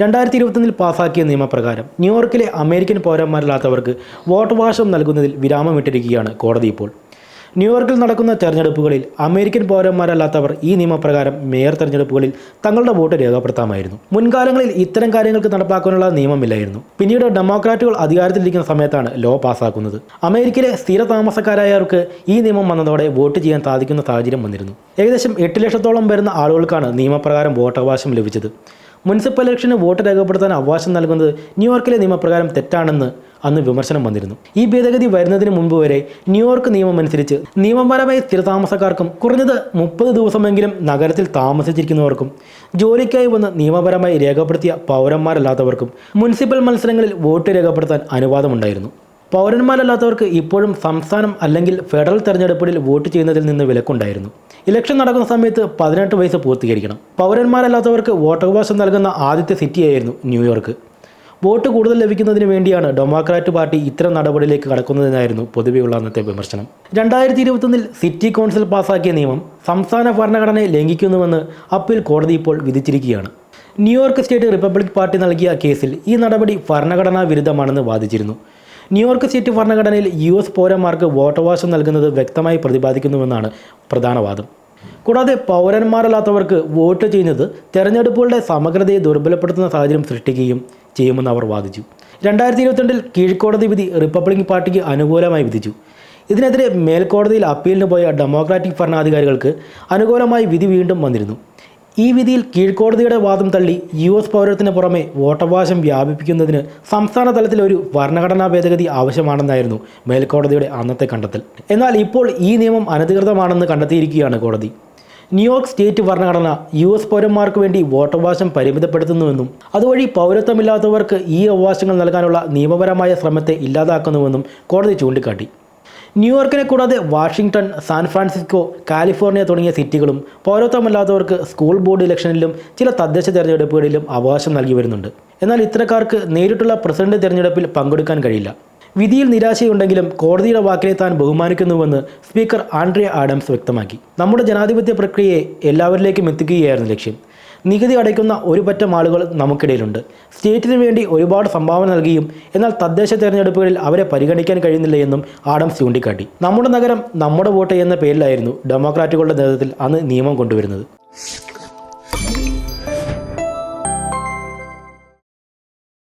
രണ്ടായിരത്തി ഇരുപത്തൊന്നിൽ പാസാക്കിയ നിയമപ്രകാരം ന്യൂയോർക്കിലെ അമേരിക്കൻ പൗരന്മാരല്ലാത്തവർക്ക് വോട്ടവകാശം നൽകുന്നതിൽ വിരാമമിട്ടിരിക്കുകയാണ് കോടതി ഇപ്പോൾ. ന്യൂയോർക്കിൽ നടക്കുന്ന തെരഞ്ഞെടുപ്പുകളിൽ അമേരിക്കൻ പൗരന്മാരല്ലാത്തവർ ഈ നിയമപ്രകാരം മേയർ തെരഞ്ഞെടുപ്പുകളിൽ തങ്ങളുടെ വോട്ട് രേഖപ്പെടുത്താമായിരുന്നു. മുൻകാലങ്ങളിൽ ഇത്തരം കാര്യങ്ങൾക്ക് നടപ്പാക്കാനുള്ള നിയമമില്ലായിരുന്നു. പിന്നീട് ഡെമോക്രാറ്റുകൾ അധികാരത്തിലിരിക്കുന്ന സമയത്താണ് ലോ പാസാക്കുന്നത്. അമേരിക്കയിലെ സ്ഥിര താമസക്കാരായവർക്ക് ഈ നിയമം വന്നതോടെ വോട്ട് ചെയ്യാൻ സാധിക്കുന്ന സാഹചര്യം വന്നിരുന്നു. ഏകദേശം എട്ട് ലക്ഷത്തോളം വരുന്ന ആളുകൾക്കാണ് നിയമപ്രകാരം വോട്ടവകാശം ലഭിച്ചത്. മുനിസിപ്പൽ ഇലക്ഷന് വോട്ട് രേഖപ്പെടുത്താൻ അവകാശം നൽകുന്നത് ന്യൂയോർക്കിലെ നിയമപ്രകാരം തെറ്റാണെന്ന് അന്ന് വിമർശനം വന്നിരുന്നു. ഈ ഭേദഗതി വരുന്നതിന് മുൻപ് വരെ ന്യൂയോർക്ക് നിയമം അനുസരിച്ച് നിയമപരമായി സ്ഥിരതാമസക്കാർക്കും കുറഞ്ഞത് മുപ്പത് ദിവസമെങ്കിലും നഗരത്തിൽ താമസിച്ചിരിക്കുന്നവർക്കും ജോലിക്കായി വന്ന് നിയമപരമായി രേഖപ്പെടുത്തിയ പൗരന്മാരല്ലാത്തവർക്കും മുനിസിപ്പൽ മത്സരങ്ങളിൽ വോട്ട് രേഖപ്പെടുത്താൻ അനുവാദമുണ്ടായിരുന്നു. പൗരന്മാരല്ലാത്തവർക്ക് ഇപ്പോഴും സംസ്ഥാനം അല്ലെങ്കിൽ ഫെഡറൽ തെരഞ്ഞെടുപ്പിൽ വോട്ട് ചെയ്യുന്നതിൽ നിന്ന് വിലക്കുണ്ടായിരുന്നു. ഇലക്ഷൻ നടക്കുന്ന സമയത്ത് പതിനെട്ട് വയസ്സ് പൂർത്തീകരിക്കണം. പൗരന്മാരല്ലാത്തവർക്ക് വോട്ടവകാശം നൽകുന്ന ആദ്യത്തെ സിറ്റിയായിരുന്നു ന്യൂയോർക്ക്. വോട്ട് കൂടുതൽ ലഭിക്കുന്നതിന് വേണ്ടിയാണ് ഡെമോക്രാറ്റ് പാർട്ടി ഇത്തരം നടപടിയിലേക്ക് കടക്കുന്നതെന്നായിരുന്നു പൊതുവെയുള്ള അന്നത്തെ വിമർശനം. രണ്ടായിരത്തി ഇരുപത്തൊന്നിൽ സിറ്റി കൗൺസിൽ പാസാക്കിയ നിയമം സംസ്ഥാന ഭരണഘടനയെ ലംഘിക്കുന്നുവെന്ന് അപ്പീൽ കോടതി ഇപ്പോൾ വിധിച്ചിരിക്കുകയാണ്. New York state republic party നൽകിയ കേസിൽ ഈ നടപടി ഭരണഘടനാ വിരുദ്ധമാണെന്ന് വാദിച്ചിരുന്നു. ന്യൂയോർക്ക് സിറ്റി ഭരണഘടനയിൽ യു എസ് പൗരന്മാർക്ക് വോട്ടവകാശം നൽകുന്നത് വ്യക്തമായി പ്രതിപാദിക്കുന്നുവെന്നാണ് പ്രധാന വാദം. കൂടാതെ പൗരന്മാരല്ലാത്തവർക്ക് വോട്ട് ചെയ്യുന്നത് തെരഞ്ഞെടുപ്പുകളുടെ സമഗ്രതയെ ദുർബലപ്പെടുത്തുന്ന സാഹചര്യം സൃഷ്ടിക്കുകയും ചെയ്യുമെന്ന് അവർ വാദിച്ചു. രണ്ടായിരത്തി ഇരുപത്തിരണ്ടിൽ കീഴ്ക്കോടതി വിധി റിപ്പബ്ലിക് പാർട്ടിക്ക് അനുകൂലമായി വിധിച്ചു. ഇതിനെതിരെ മേൽക്കോടതിയിൽ അപ്പീലിന് പോയ ഡെമോക്രാറ്റിക് ഭരണാധികാരികൾക്ക് അനുകൂലമായി വിധി വീണ്ടും വന്നിരുന്നു. ഈ വിധിയിൽ കീഴ്ക്കോടതിയുടെ വാദം തള്ളി യു എസ് പൗരത്തിന് പുറമെ വോട്ടവകാശം വ്യാപിപ്പിക്കുന്നതിന് സംസ്ഥാന തലത്തിൽ ഒരു ഭരണഘടനാ ഭേദഗതി ആവശ്യമാണെന്നായിരുന്നു മേൽക്കോടതിയുടെ അന്നത്തെ കണ്ടെത്തൽ. എന്നാൽ ഇപ്പോൾ ഈ നിയമം അനധികൃതമാണെന്ന് കണ്ടെത്തിയിരിക്കുകയാണ് കോടതി. ന്യൂയോർക്ക് സ്റ്റേറ്റ് ഭരണഘടന യു എസ് പൗരന്മാർക്ക് വേണ്ടി വോട്ടവകാശം പരിമിതപ്പെടുത്തുന്നുവെന്നും അതുവഴി പൗരത്വമില്ലാത്തവർക്ക് ഈ അവകാശങ്ങൾ നൽകാനുള്ള നിയമപരമായ ശ്രമത്തെ ഇല്ലാതാക്കുന്നുവെന്നും കോടതി ചൂണ്ടിക്കാട്ടി. ന്യൂയോർക്കിനെ കൂടാതെ വാഷിംഗ്ടൺ സാൻ ഫ്രാൻസിസ്കോ കാലിഫോർണിയ തുടങ്ങിയ സിറ്റികളും പൗരത്വമല്ലാത്തവർക്ക് സ്കൂൾ ബോർഡ് ഇലക്ഷനിലും ചില തദ്ദേശ തെരഞ്ഞെടുപ്പുകളിലും അവകാശം നൽകി വരുന്നുണ്ട്. എന്നാൽ ഇത്തരക്കാർക്ക് നേരിട്ടുള്ള പ്രസിഡന്റ് തെരഞ്ഞെടുപ്പിൽ പങ്കെടുക്കാൻ കഴിയില്ല. വിധിയിൽ നിരാശയുണ്ടെങ്കിലും കോടതിയുടെ വാക്കിനെ താൻ ബഹുമാനിക്കുന്നുവെന്ന് സ്പീക്കർ ആൻഡ്രിയ ആഡംസ് വ്യക്തമാക്കി. നമ്മുടെ ജനാധിപത്യ പ്രക്രിയയെ എല്ലാവരിലേക്കും എത്തിക്കുകയായിരുന്നു ലക്ഷ്യം. നികുതി അടയ്ക്കുന്ന ഒരു പറ്റം ആളുകൾ നമുക്കിടയിലുണ്ട്. സ്റ്റേറ്റിന് വേണ്ടി ഒരുപാട് സംഭാവന നൽകിയും എന്നാൽ തദ്ദേശ തെരഞ്ഞെടുപ്പുകളിൽ അവരെ പരിഗണിക്കാൻ കഴിയുന്നില്ല എന്നും ആഡംസ് ചൂണ്ടിക്കാട്ടി. നമ്മുടെ നഗരം നമ്മുടെ വോട്ട് എന്ന പേരിലായിരുന്നു ഡെമോക്രാറ്റുകളുടെ നേതൃത്വത്തിൽ അന്ന് നിയമം കൊണ്ടുവരുന്നത്.